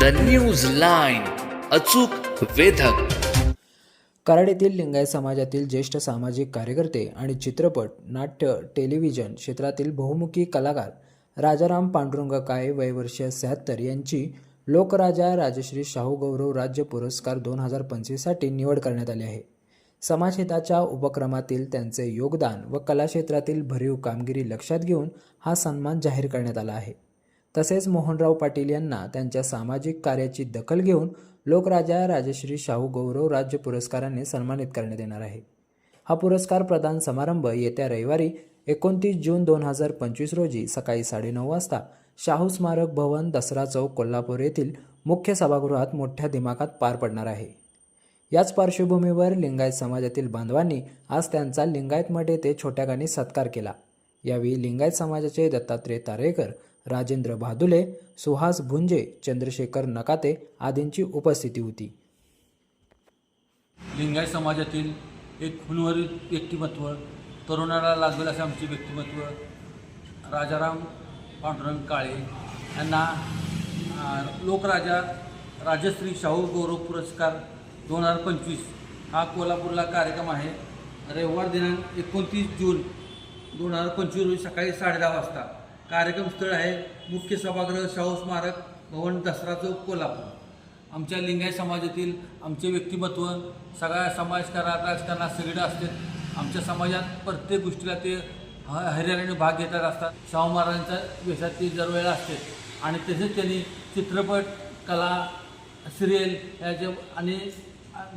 The news line अचूक वेधक. कराड येथील लिंगायत समाजातील ज्येष्ठ सामाजिक कार्यकर्ते आणि चित्रपट नाट्य टेलिव्हिजन क्षेत्रातील बहुमुखी कलाकार राजाराम पांडुरंग काळे वयवर्ष शहात्तर यांची लोकराजा राजश्री शाहू गौरव राज्य पुरस्कार दोन हजार पंचवीससाठी निवड करण्यात आली आहे. समाजहिताच्या उपक्रमातील त्यांचे योगदान व कलाक्षेत्रातील भरीव कामगिरी लक्षात घेऊन हा सन्मान जाहीर करण्यात आला आहे. तसेच मोहनराव पाटील यांना त्यांच्या सामाजिक कार्याची दखल घेऊन लोकराजा राजश्री शाहू गौरव राज्य पुरस्काराने सन्मानित करण्यात येणार आहे. हा पुरस्कार प्रदान समारंभ येत्या रविवारी एकोणतीस जून दोन हजार पंचवीस रोजी सकाळी साडेनऊ वाजता शाहू स्मारक भवन दसरा चौक कोल्हापूर येथील मुख्य सभागृहात मोठ्या दिमाखात पार पडणार आहे. याच पार्श्वभूमीवर लिंगायत समाजातील बांधवांनी आज त्यांचा लिंगायत मठ ते छोट्या गाणी सत्कार केला. यावेळी लिंगायत समाजाचे दत्तात्रय तारेकर राजेंद्र भादुले सुहास भुंजे चंद्रशेखर नकाते आदींची उपस्थिती होती. लिंगायत समाजातील एक हुनवरीत व्यक्तिमत्व तरुणाला लागेल असे आमचे व्यक्तिमत्व राजाराम पांडुरंग काळे यांना लोकराजा राजश्री शाहू गौरव पुरस्कार दोन हजार पंचवीस हा कोल्हापूरला कार्यक्रम आहे. रविवार दिनांक एकोणतीस जून दोन हजार पंचवीस रोजी सकाळी साडेदहा वाजता. कार्यक्रम स्थळ आहे मुख्य सभागृह शाहू स्मारक भवन दसरा चौक कोल्हापूर. आमच्या लिंगाय समाजातील आमचे व्यक्तिमत्व सगळ्या समाजकारात राजकारणात सगळं असतात. आमच्या समाजात प्रत्येक गोष्टीला ते ह हरियाणाने भाग घेतात असतात. शाहू महाराजांच्या वेशात ते दरवेळेला असते आणि तसेच त्यांनी चित्रपट कला सिरियल याचे आणि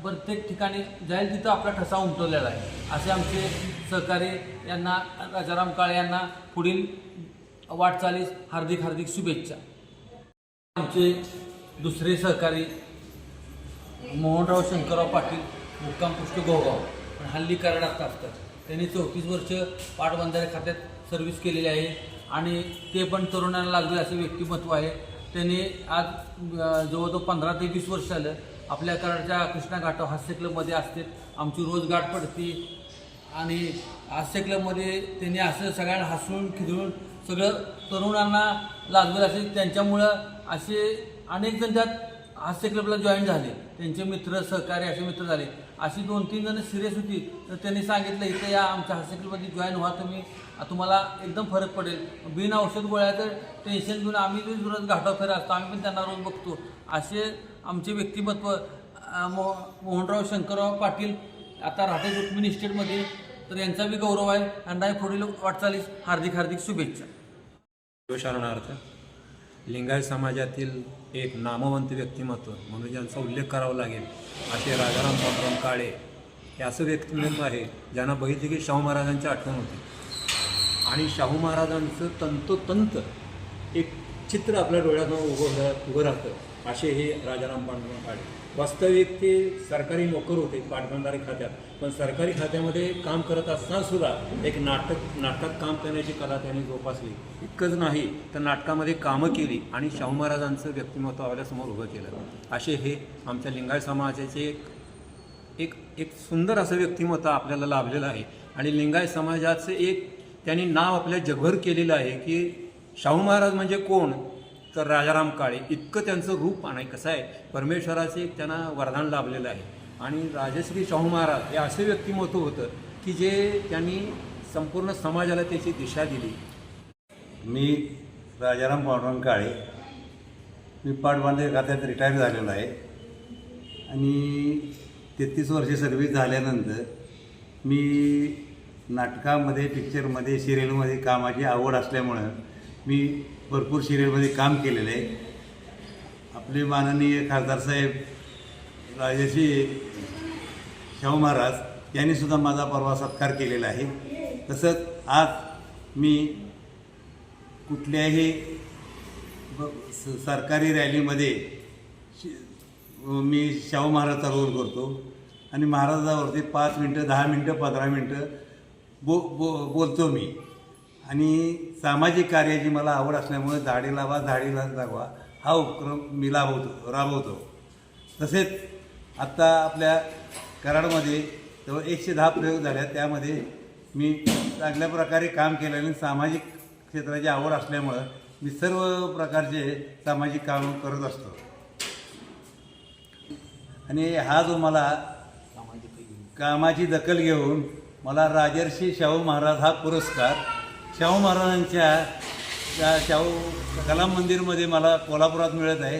प्रत्येक ठिकाणी जाईल तिथं आपला ठसा उमटवलेला आहे. असे आमचे सहकारी यांना राजाराम काळे यांना पुढील वाटचालीस हार्दिक हार्दिक शुभेच्छा. आमचे दुसरे सहकारी मोहनराव शंकरराव पाटील मुक्काम पुष्ट गोगाव पण हल्ली कराडात असतात. त्यांनी चौतीस वर्ष पाटबंधारे खात्यात सर्व्हिस केलेली आहे आणि ते पण तरुणांना लागले असे व्यक्तिमत्व आहे. त्यांनी आज जवळजवळ पंधरा ते वीस वर्ष झालं आपल्या कराडच्या कृष्णा घाटाव हास्य क्लबमध्ये असते. आमची रोज गाठ पडते. आणि हास्य क्लबमध्ये त्यांनी असं सगळ्यांना हसून खिदळून सगळं तरुणांना लागलं असेल त्यांच्यामुळं असे अनेक जण त्यात हास्य क्लबला जॉईन झाले. त्यांचे मित्र सहकारी असे मित्र झाले. अशी दोन तीन जण सिरियस होती. तर त्यांनी सांगितलं इथं या आमच्या हास्य क्लबमध्ये जॉईन व्हा तुम्ही. तुम्हाला एकदम फरक पडेल. बिन औषध गोळ्याचं टेन्शन घेऊन आम्ही जो रोज घाटा फिरत असतो. आम्ही पण त्यांना रोज बघतो. असे आमचे व्यक्तिमत्व मो मोहनराव शंकरराव पाटील आता राहते रुक्मिणी इस्टेटमध्ये तर यांचा बी गौरव आहे. आणि यांना पुढील वाटचालीस हार्दिक हार्दिक शुभेच्छा. शरणार्थ लिंगायत समाजातील एक नामवंत व्यक्तिमत्व म्हणून ज्यांचा उल्लेख करावा लागेल असे राजाराम पांडुरंग काळे हे असं व्यक्तिमत्व आहे ज्यांना बघितले की शाहू महाराजांची आठवण होती. आणि शाहू महाराजांचं तंतोतंत एक चित्र आपल्या डोळ्यासमोर उभं उभं राहतं असे हे राजाराम पांडुरंग काळे. वास्तविक ते सरकारी नोकर होते पाटबंधारे खात्यात. पण सरकारी खात्यामध्ये काम करत असताना सुद्धा एक नाटक नाटकात काम करण्याची कला त्यांनी जोपासली. इतकंच नाही तर नाटकामध्ये कामं केली आणि शाहू महाराजांचं व्यक्तिमत्व आपल्यासमोर उभं केलं. असे हे आमच्या लिंगायत समाजाचे एक एक एक सुंदर असं व्यक्तिमत्व आपल्याला लाभलेलं आहे. आणि लिंगायत समाजाचं एक त्यांनी नाव आपल्या जगभर केलेलं आहे की शाहू महाराज म्हणजे कोण? तर राजाराम काळे इतकं त्यांचं रूप आणि कसं आहे परमेश्वराचे एक त्यांना वरदान लाभलेलं आहे. आणि राजश्री शाहू महाराज हे असे व्यक्तिमत्व होतं की जे त्यांनी संपूर्ण समाजाला त्याची दिशा दिली. मी राजाराम पांडुरंग काळे. मी पाटबांधे खात्यात रिटायर झालेलो आहे. आणि तेहतीस वर्षे सर्व्हिस झाल्यानंतर मी नाटकामध्ये पिक्चरमध्ये सिरियलमध्ये कामाची आवड असल्यामुळं मी भरपूर सिरियलमध्ये काम केलेलं आहे. आपले माननीय खासदार साहेब राजश्री शाहू महाराज यांनीसुद्धा माझा परवा सत्कार केलेला आहे. तसंच आज मी कुठल्याही ब- स- सरकारी रॅलीमध्ये मी शाहू महाराजचा रोल करतो आणि महाराजावरती पाच मिनटं दहा मिनटं पंधरा मिनटं बो बो बोलतो मी. आणि सामाजिक कार्याची मला आवड असल्यामुळे झाडे लावा झाडीला जागवा हा उपक्रम मी लाभवतो राबवतो. तसेच आत्ता आपल्या कराडमध्ये जवळ एकशे दहा प्रयोग झाल्या. त्यामध्ये मी चांगल्या प्रकारे काम केलं आणि सामाजिक क्षेत्राची आवड असल्यामुळं मी सर्व प्रकारचे सामाजिक काम करत असतो. आणि हा जो मला कामाची दखल घेऊन मला राजर्षी शाहू महाराज हा पुरस्कार शाहू महाराजांच्या त्या शाहू कला मंदिरमध्ये मला कोल्हापुरात मिळत आहे.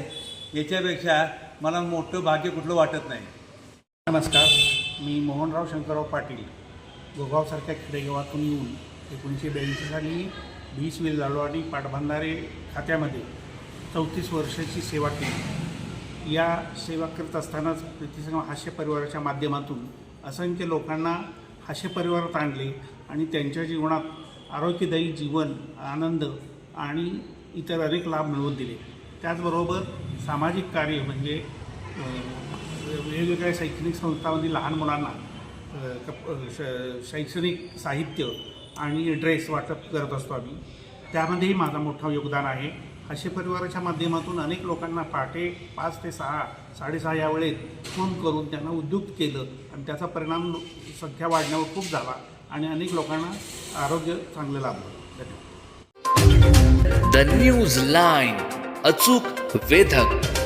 याच्यापेक्षा मला मोठं भाग्य कुठलं वाटत नाही. नमस्कार मी मोहनराव शंकरराव पाटील. गोगावसारख्या खेडेगावातून येऊन एकोणीसशे ब्याऐंशी साली वीस वेल झालो आणि पाटबंधारे खात्यामध्ये चौतीस वर्षाची सेवा केली. या सेवा करत असतानाच प्रतिसंग हास्य परिवाराच्या माध्यमातून असंख्य लोकांना हास्य परिवारात आणले आणि त्यांच्या जीवनात आरोग्यदायी जीवन आनंद आणि इतर अनेक लाभ मिळवून दिले. त्याचबरोबर सामाजिक कार्य म्हणजे वेगवेगळ्या शैक्षणिक संस्थांमध्ये लहान मुलांना कप- श- शैक्षणिक साहित्य आणि ड्रेस वाटप करत असतो आम्ही. त्यामध्येही माझा मोठा योगदान आहे. असे परिवाराच्या माध्यमातून अनेक लोकांना पहाटे पाच ते सहा साडेसहा या वेळेत फोन करून त्यांना उद्युक्त केलं आणि त्याचा परिणाम संख्या वाढण्यावर खूप झाला. आणि अनेक लोकांना आरोग्य चांगलं लाभलं. धन्यवाद. द न्यूज लाईन अचूक वेधक.